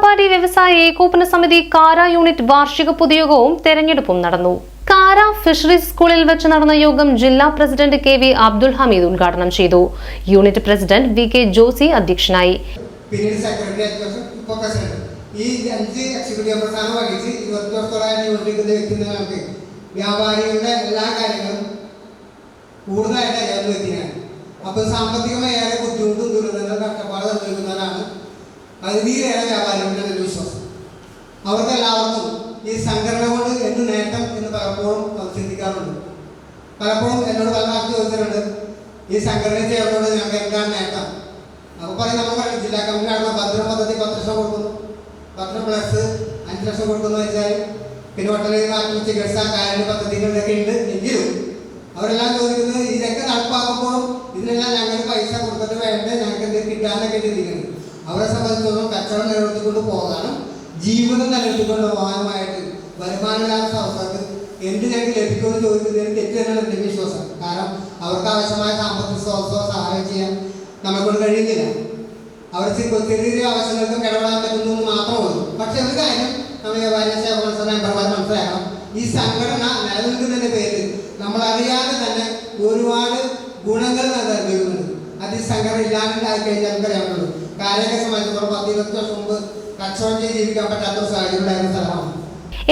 വ്യാപാരി വ്യവസായ ഏകോപന സമിതി കാര യൂണിറ്റ് വാർഷിക പൊതുയോഗവും തെരഞ്ഞെടുപ്പും നടന്നു. കാര ഫിഷറീസ് സ്കൂളിൽ വെച്ച് നടന്ന യോഗം ജില്ലാ president K V Abdul Hameed ഉദ്ഘാടനം ചെയ്തു. Unit president V K Josy അധ്യക്ഷനായി. പിന്നീട് സെക്രട്ടറി ഇപ്പോൾ പ്രസിഡന്റ് ഈ അഞ്ച് എക്സിക്യൂട്ടീവ് മെമ്പർ സ്ഥാനം വഹിച്ച് ഇരുപത്തി വർഷത്തോളായി നിയോഗിക്കുന്ന വ്യാപാരികളുടെ എല്ലാ കാര്യങ്ങളും കൂടുതലായിട്ട് അറിയാവുന്ന വ്യക്തിയാണ് അപ്പോൾ സാമ്പത്തികമായി ഏറെ ബുദ്ധിമുട്ടും ദുരിതങ്ങളും കഷ്ടപ്പാട് അനുഭവിക്കുന്നവരാണ്. വിശ്വാസം അവർക്ക് എല്ലാവർക്കും ഈ സംഘടന കൊണ്ട് എന്ത് നേട്ടം എന്ന് പലപ്പോഴും ചിന്തിക്കാറുണ്ട്. പലപ്പോഴും എന്നോട് പല പ്രാവശ്യം ചോദിച്ചിട്ടുണ്ട് ഈ സംഘടന ചേർന്നുകൊണ്ട് ഞങ്ങൾക്ക് എന്താണ് നേട്ടം? അപ്പോൾ പറയും നമ്മൾ പറയും ജില്ലാ കമ്മിറ്റി ഭദ്ര പദ്ധതി പത്ത് ലക്ഷം കൊടുക്കുന്നു. പത്ത് പ്ലസ് അഞ്ച് ലക്ഷം കൊടുക്കുന്നു വെച്ചാൽ പിന്നെ ഒട്ടനവധി നാട്ടിൽ ചികിത്സ കാരുണ്യ പദ്ധതികളിലൊക്കെ ഉണ്ട് എങ്കിലും അവരെല്ലാം ചോദിക്കുന്നത് ഇതൊക്കെ നടപ്പാക്കുമ്പോഴും ഇതിനെല്ലാം ഞങ്ങൾ പൈസ കൊടുത്തിട്ട് വേണ്ട? ഞങ്ങൾക്ക് എന്ത് കിട്ടാനൊക്കെ ചിന്തിക്കുന്നത് അവരെ സംബന്ധിച്ചിടത്തോളം കച്ചവടം നിലനിർത്തിക്കൊണ്ട് പോകാനും ജീവിതം നിലനിർത്തിക്കൊണ്ട് പോകാനുമായിട്ട് വരുമാനമില്ലാത്ത അവസ്ഥക്ക് എന്ത് ഞങ്ങൾക്ക് ലഭിക്കുമെന്ന് ചോദിക്കുന്നതിന് തെറ്റ് തന്നെയാണ് എന്റെ വിശ്വാസം. കാരണം അവർക്ക് ആവശ്യമായ സാമ്പത്തിക സ്രോതസ്സോ സഹായം ചെയ്യാൻ നമ്മളെ കൊണ്ട് കഴിയുന്നില്ല. അവർ ചെറിയ ചെറിയ ആവശ്യങ്ങൾക്ക് ഇടപെടാൻ പറ്റുന്നു എന്ന് മാത്രമേ ഉള്ളൂ. പക്ഷെ ഒരു കാര്യം നമ്മൾ വ്യാപാരി സേവന മെമ്പർമാർ മനസ്സിലാക്കണം. ഈ സംഘടന നിലനിൽക്കുന്നതിന്റെ പേരിൽ നമ്മൾ അറിയാതെ തന്നെ ഒരുപാട് ഗുണങ്ങൾ നൽകുന്നുണ്ട് അത് ഈ സംഘടന ഇല്ലാണ്ടായി കഴിഞ്ഞാൽ നമുക്കറിയാവുള്ളൂ കാര്യത്തെ സംബന്ധിച്ചിടത്തോളം പത്ത് ഇരുപത്തി വർഷം മുമ്പ്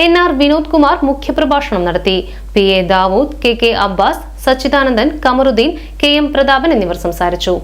എൻ ആർ വിനോദ് കുമാർ മുഖ്യപ്രഭാഷണം നടത്തി. P A Dawood K K Abbas Sachidanandan Kamaruddin K M Prathapan എന്നിവർ സംസാരിച്ചു.